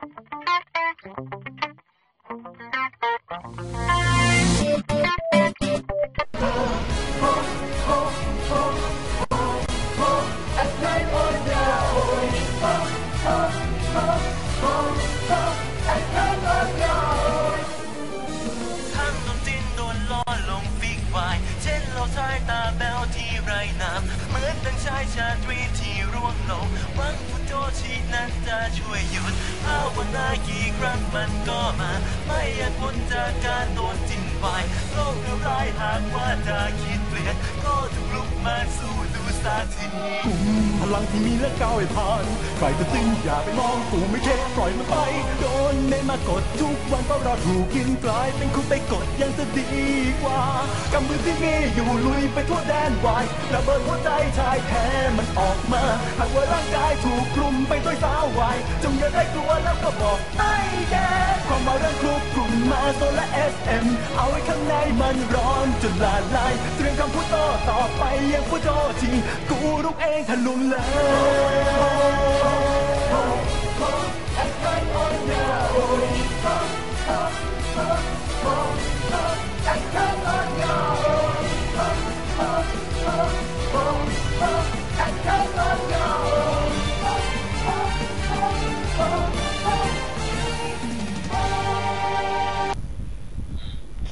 Thank you. ดังชายชาตรีที่ร่วงลงหวังฟุตโจชีนั้นจะช่วยหยุดภาวนากี่ครั้งมันก็มา ไม่อยากพ้นจากการโดนจิ้นไปโลกเรียวร้ายหากว่าจะคิดเปลี่ยน ก็ถูกลุกมาสู้ดูสักทีกลุ่มพลังที่มีและก้าวให้ผ่าน ใครจะตึงอย่าไปมองกูไม่เทปล่อยมันไป โดนเน้นมากดทุกวันเพราะเราถูกกินกลายเป็นคุณไปกดยังจะดีกว่ากำมือที่มีอยู่ลุยไปทั่วแดนวายระเบิดหัวใจชายแท้มันออกมา หากว่าร่างกายถูกคลุมไปด้วยสาววายจงอย่าได้กลัวแล้วก็บอกไอ้แกความมาเรื่องคลุกกลุ่มมาโซและ SM เอ็มเอาไว้ข้างในมันร้อนจนละลายเตรียมคำพูดต่อต่อไปยังพูดโจทีกูรุกเองทะลุเลย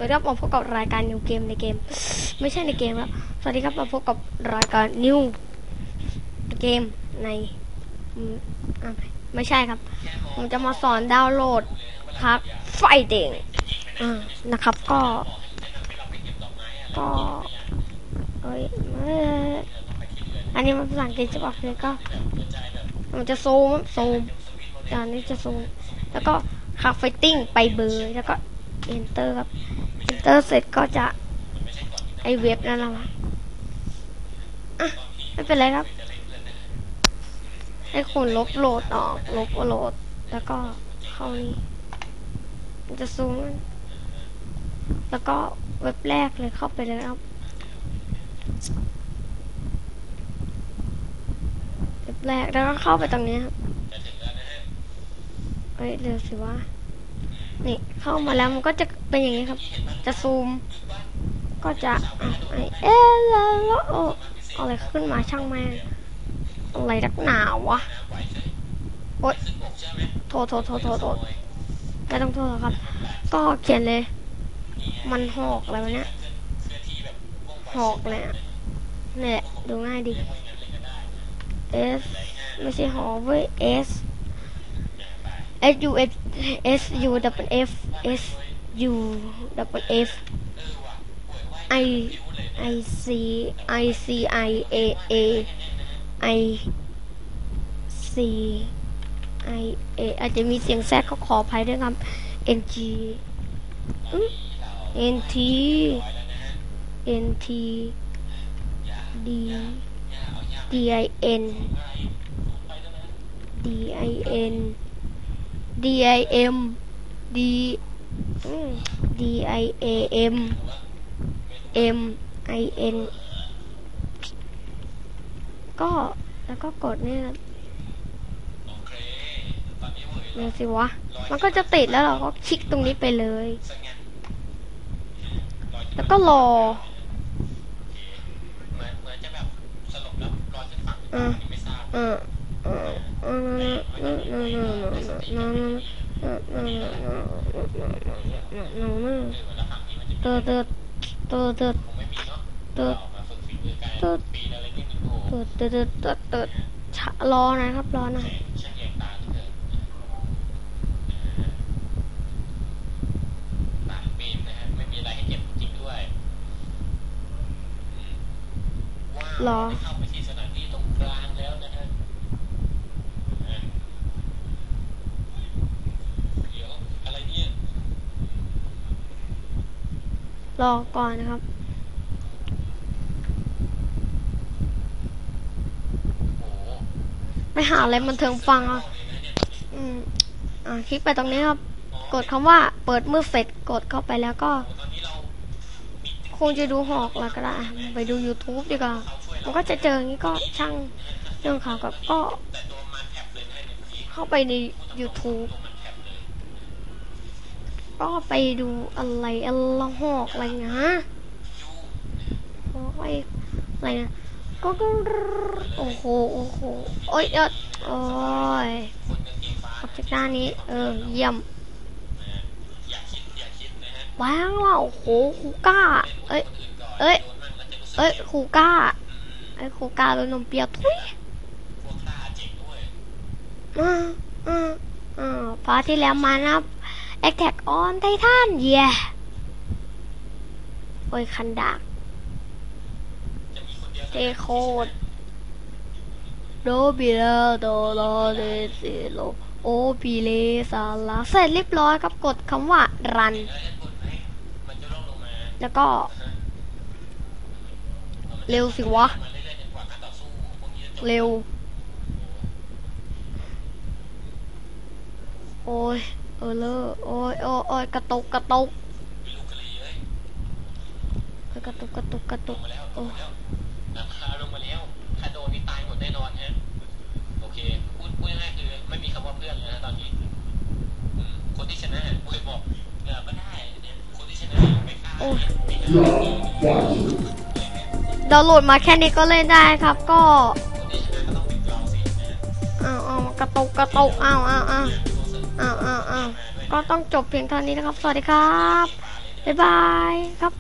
วัสดีครับมาพบกับรายการนิวเกมในเกม ไม่ใช่ในเกมแล้วสวัสดีครับมาพบกับรายการนิวเกมในไม่ใช่ครับ ผมจะมาสอนดาวน์โหลดครับไฟเด้งนะครับก็ ก็เอ้ยเอ้ยอันนี้มันภาษาอังกฤษจะบอกเลยก็ มันจะซูมซูมอันนี้จะซูมแล้วก็ขับไฟติ้งไปเบอร์แล้วก็ enter ครับ enter เสร็จก็จะไอเว็บนั่นแหละอะไม่เป็นไรครับ ให้คุณลบโหลดออกลบโหลด แล้วก็เข้านี้มันจะซูมแล้วก็เว็บแรกเลยเข้าไปเลยครับเว็บแรกแล้วก็เข้าไปตรงนี้ครับเอ้ยเร็วสิวะ นี่เข้ามาแล้วมันก็จะเป็นอย่างนี้ครับ จะซูม ก็จะไอเอ๊ะแล้วแล้วโอ้อะไรขึ้นมาช่างแม่อะไรนักหนาวะโอ๊ยโทษโทษโทษโทษโทษไม่ต้องโทษหรครับ ก็เขียนเลย มันหอกอะไรวะเนี่ยหอกเลยอะนี่แหละดูง่ายดี S ไม่ใช่หอเว้ย S S U S S U double F S U double F I I C I C I A A I C I A อาจจะมีเสียงแทรกก็ขออภัยด้วยครับ N G N T N T D D I N D I N D I M D อืม D I A M M I N ก็แล้วก็กดเนี่ยครับเดี๋ยวสิวะ มันก็จะติดแล้วเราก็คลิกตรงนี้ไปเลย แล้วก็รออ่าอ่าอ่าอ่าเติร์ดเติร์ดเติร์ดเติร์ดเติร์ดเติร์ดเติร์ดเติร์ดเติร์ดเติร์ดเติร์ดชะรอหน่อยครับรอหน่อยรอ รอก่อนนะครับ ไปหาอะไรบันเทิงฟังอะอืมอ่าคลิกไปตรงนี้ครับ กดคำว่าเปิดมือเสร็จกดเข้าไปแล้วก็ คงจะดูหอกแล้วก็ได้ไปดู YouTube ดีกว่ามันก็จะเจออย่างนี้ก็ช่างเรื่องข่าวกับก็ เข้าไปใน YouTube ก็ไปดูอะไรอะไรหอกอะไรนะหอกอะไรอะไรนะก็ก็โอ้โหโอ้โหโอ้ยเออโอ้ยออกจากด้านนี้เออเยี่ยมว้าวโอ้โหคูก้า เอ้ยเอ้ยเอ้ยคูก้าไอ้คูก้าโดนนมเปรี้ยวทุยอ่าอ่าอ่าพาร์ทที่แล้วมานะคแท็ กออนไททันเย่โอ้ยคันดากเจโคดโดบิเลโดโลเดซิโลโอปิเลซาลาเสร็จเรียบร้อยครับกดคำว่ารัน แล้วก็ เร็วสิวะ เร็ว โอ้ย เออเลอโอ้ยโอ้ยโอ้ยกระตุกกระตุกเอ้ยกระตุกกระตุกกระตุกโอ้ยราคาลงมาแล้วถ้าโดนนี่ตายหมดแน่นอนฮะโอเคพูดพูดง่ายๆคือไม่มีคำว่าเพื่อนเลยนะตอนนี้อืมคนที่ชนะเคยบอกเออก็ได้เนี่ยคนที่ชนะไม่ฆ่าโอ้ยดาวน์โหลดมาแค่นี้ก็เล่นได้ครับก็คนที่ชนะก็ต้องเป็นเราสินะอ้าวอ้าวกระตุกกระตุกอ้าวอ้าวอ้าว อ้าวอ้าวอ้าวก็ต้องจบเพียงเท่านี้นะครับ สวัสดีครับ บ๊ายบาย ครับ